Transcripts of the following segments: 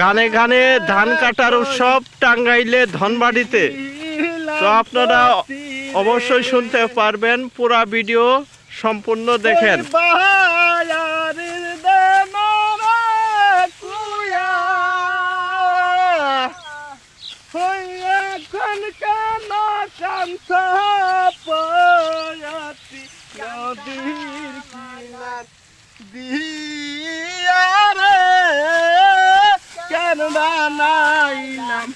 গানে গানে ধান কাটার উৎসব টাঙ্গাইলে ধনবাড়িতে। তো আপনারা অবশ্যই শুনতে পারবেন, পুরা ভিডিও সম্পূর্ণ দেখেন। কেন বানাইলাম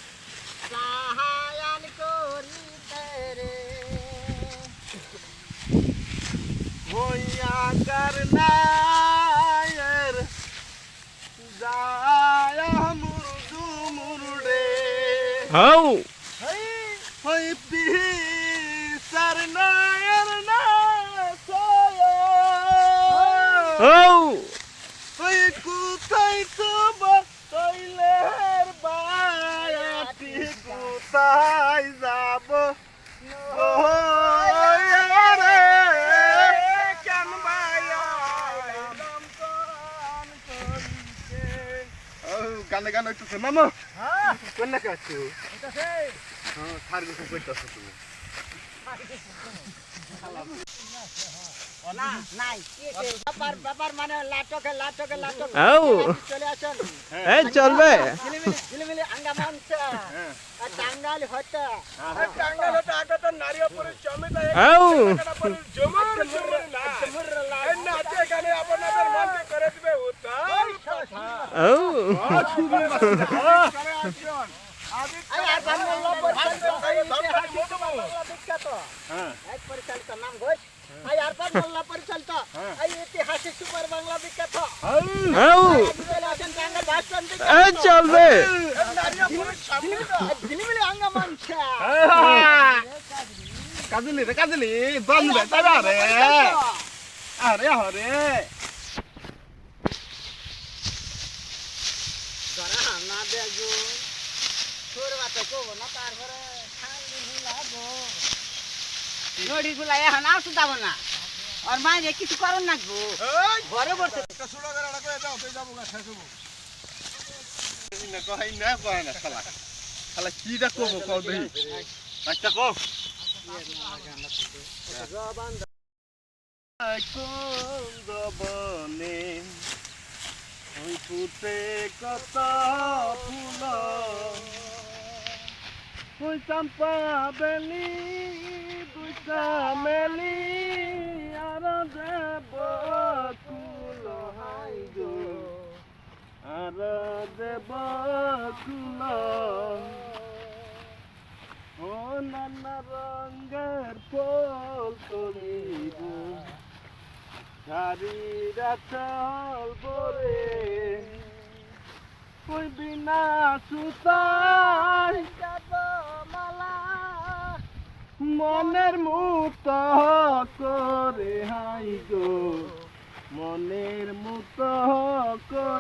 সাহায়ান করিতে রে হইয়া করনায়ের যায় মুরদু মুরডে হৌ হই পিসার নায়ের না সোয় হৌ ওই কোথায় তোমার তৈলের বায়াটি কোথায় যাব রে কেন গানে গান একটু মামা কোন না কাছু হ্যাঁ থার গেছে কইতাছো তুমি না নাই ব্যাপার ব্যাপার মানে লাটকে লাটকে লাটকে হৌ চলে আসুন এই চলবে ঝিলিমিলি ঝিলিমিলি আঙ্গা মানছে আর টাঙ্গাল হতে টাঙ্গাল তো আগে তো নারীয় পুরুষ জমিতে হৌ জমুর জমুর না এই নাচে এখানে আপনাদের মনকে করে দিবে উত্তাল হৌ আই আর বাংলা পরিচালিত ইতিহাস বাংলা বিখ্যাত এক পরিচালিত নাম ঘোষ এই ঐতিহাসিক সুপার বাংলা বিখ্যাত। হৌ চলে আসেন টাঙ্গাল ভাষণ চলবে। মানছে কাজলি রে কাজলি। বন্ধ তারা রে। আরে হরে ধরা না দেগো তোর বাতা কো না তারপরে খালি হিলাগো নড়ি গুলা আসু যাব না। আর মাইরে কিছু করন না গো। ঘরে বসে সুড়া করে রাখো এটা ওই যাব গা শেষ হব না কই না কই না শালা। শালা কিটা করব কও দেখি। একটা কও। বনে ওই ফুটে কত ফুল। ওই চম্পা বেলি মেলি, আর দেব কুল, হাই দেব কুল। ও নানা রঙের ফুল তুলিব শাড়িরা চল বরে ওই বিনা মনের মুক্ত করে হাই গো। মনের মুক্ত করে